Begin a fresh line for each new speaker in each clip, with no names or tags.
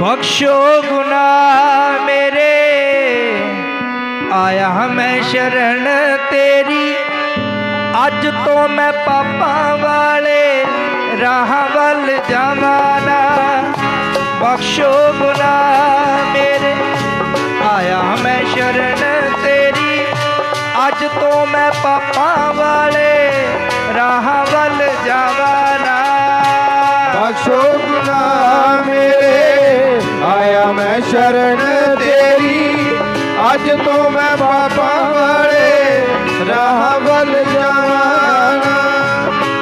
ਬਖਸ਼ੋ ਗੁਨਾ ਮੇਰੇ। ਆਇਆ ਮੈਂ ਸ਼ਰਨ ਤੇਰੀ। ਅੱਜ ਤੋਂ ਮੈਂ ਪਾਪਾਂ ਵਾਲੇ ਰਾਹਾਂ ਵੱਲ ਜਾਵਾਂ ਬਖਸ਼ੋ ਗੁਨਾ ਮੇਰੇ। ਆਇਆ ਮੈਂ ਸ਼ਰਨ ਤੇਰੀ। ਅੱਜ ਤੋਂ ਮੈਂ ਪਾਪਾਂ ਵਾਲੇ ਰਾਹਾਂ ਵੱਲ ਜਾਵਾਂ
ਬਖਸ਼ੋ ਗੁਨਾਹ ਮੇਰੇ। ਮੈਂ ਸ਼ਰਨ ਤੇਰੀ, ਅੱਜ ਤੋਂ ਮੈਂ ਪਾਪਾਂ ਵਾਲੇ ਰਾਹ ਵੱਲ ਜਾਵਾਂ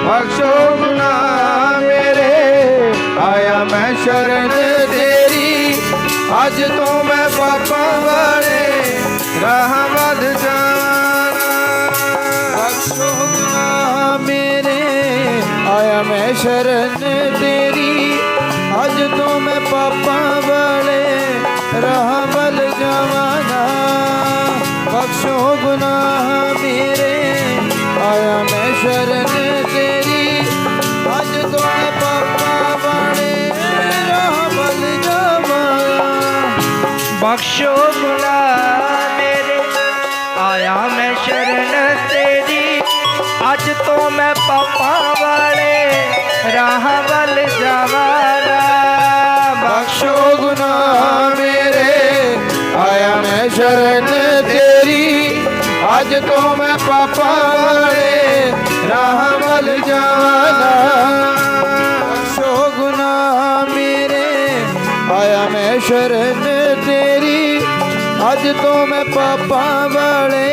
ਬਖਸ਼ੋ ਗੁਨਾਹ ਮੇਰੇ, ਆਇਆ ਮੈਂ ਸ਼ਰਨ ਤੇਰੀ, ਅੱਜ ਤੋਂ ਮੈਂ ਪਾਪਾਂ ਵਾਲੇ ਰਾਹ ਵੱਲ ਜਾਵਾਂ ਬਖਸ਼ੋ ਗੁਨਾਹ ਮੇਰੇ, ਆਇਆ ਮੈਂ ਸ਼ਰਨ ਤੇਰੀ, ਅੱਜ ਤੋਂ ਮੈਂ ਪਾਪਾਂ ਬਖਸ਼ੋ ਗੁਨਾਹ ਮੇਰੇ ਆਇਆ ਮੈਂ ਸ਼ਰਨ ਤੇਰੀ ਅੱਜ ਤੋਂ ਮੈਂ ਪਾਪਾਂ ਵਾਲੇ ਰਾਹ ਵੱਲ
ਬਖਸ਼ੋ ਗੁਨਾ ਮੇਰੇ ਆਇਆ ਮੈਂ ਸ਼ਰਨ ਤੇਰੀ ਅੱਜ ਤੋਂ ਮੈਂ ਪਾਪਾ ਵਾਲੇ ਰਾਹ ਵੱਲ ਜਾਵਾਂ
ਬਖਸ਼ੋ ਗੁਨਾਹ ਮੇਰੇ ਆਇਆ ਮੈਂ ਸ਼ਰਨ ਅੱਜ ਤੋਂ ਮੈਂ ਪਾਪਾ ਵਾਲੇ ਰਾਹ ਵੱਲ ਜਾਵਾਂਗਾ ਬਖਸ਼ੋ ਗੁਨਾਹ ਮੇਰੇ, ਆਇਆ ਮੈਂ ਸ਼ਰਨ ਤੇਰੀ। ਅੱਜ ਤੋਂ ਮੈਂ ਪਾਪਾ ਵਾਲੇ